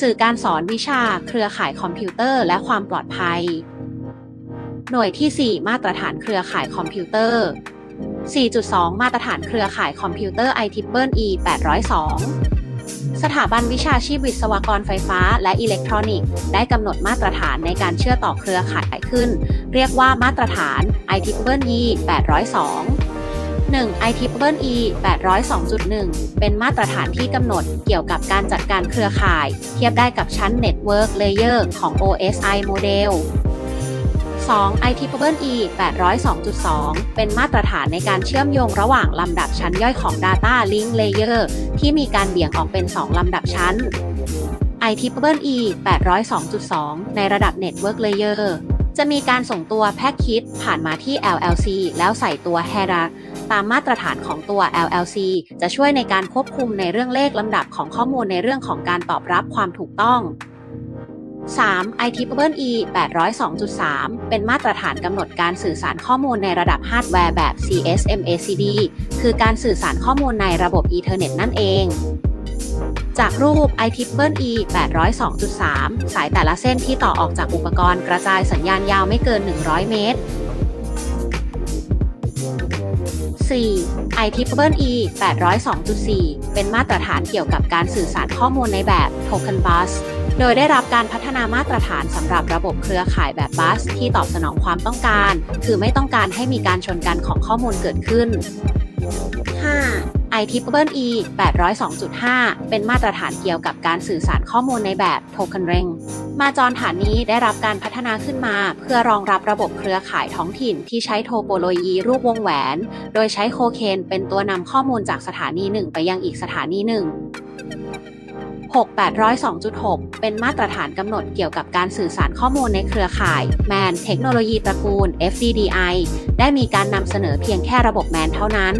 สื่อการสอนวิชาเครือข่ายคอมพิวเตอร์และความปลอดภัย หน่วยที่ 4 มาตรฐานเครือข่ายคอมพิวเตอร์ 4.2 มาตรฐานเครือข่ายคอมพิวเตอร์ IEEE 802 สถาบันวิชาชีพวิศวกรไฟฟ้าและอิเล็กทรอนิกส์ ได้กำหนดมาตรฐานในการเชื่อต่อเครือข่ายขึ้น เรียกว่ามาตรฐาน IEEE 802 1 IEEE 802.1 เป็นมาตรฐานที่กำหนดเกี่ยวกับการจัดการเครือข่าย เทียบได้กับชั้น Network Layer ของ OSI โมเดล 2 IEEE 802.2 เป็นมาตรฐานในการเชื่อมโยงระหว่างลำดับชั้นย่อยของ Data Link Layer ที่มีการเบี่ยงออกเป็น 2 ลำดับชั้น IEEE 802.2 ในระดับ Network Layer จะมีการส่งตัวแพ็กคิดผ่านมาที่ LLC แล้วใส่ตัว Header ตามมาตรฐานของตัว LLC จะช่วยในการควบคุมในเรื่องเลขลำดับของข้อมูลในเรื่องของการตอบรับความถูกต้อง 3. IEEE 802.3 เป็นมาตรฐานกำหนดการสื่อสารข้อมูลในระดับฮาร์ดแวร์แบบ CSMACD คือการสื่อสารข้อมูลในระบบ Ethernet นั่นเอง จากรูป IEEE 802.3 สายแต่ละเส้นที่ต่อออกจากอุปกรณ์กระจายสัญญาณยาวไม่เกิน 100 เมตร 4. IEEE 802.4 เป็นมาตรฐานเกี่ยวกับการสื่อสารข้อมูลในแบบ Token Bus โดยได้รับการพัฒนามาตรฐานสำหรับระบบเครือข่ายแบบบัส ที่ตอบสนองความต้องการ คือไม่ต้องการให้มีการชนกันของข้อมูลเกิดขึ้น 5. IEEE 802.5 เป็นมาตรฐานเกี่ยวกับการสื่อสารข้อมูลในแบบ Token Ring มาจรฐานนี้ได้รับการพัฒนาขึ้นมา เพื่อรองรับระบบเครือข่ายท้องถิ่นที่ใช้โทโปโลยีรูปวงแหวน โดยใช้โคเคนเป็นตัวนำข้อมูลจากสถานีหนึ่งไปยังอีกสถานีหนึ่ง6802.6 เป็นมาตรฐานกำหนดเกี่ยวกับการสื่อสารข้อมูลในเครือข่าย MAN เทคโนโลยีตระกูล FDDI ได้มีการนำเสนอเพียงแค่ระบบ MAN เท่านั้น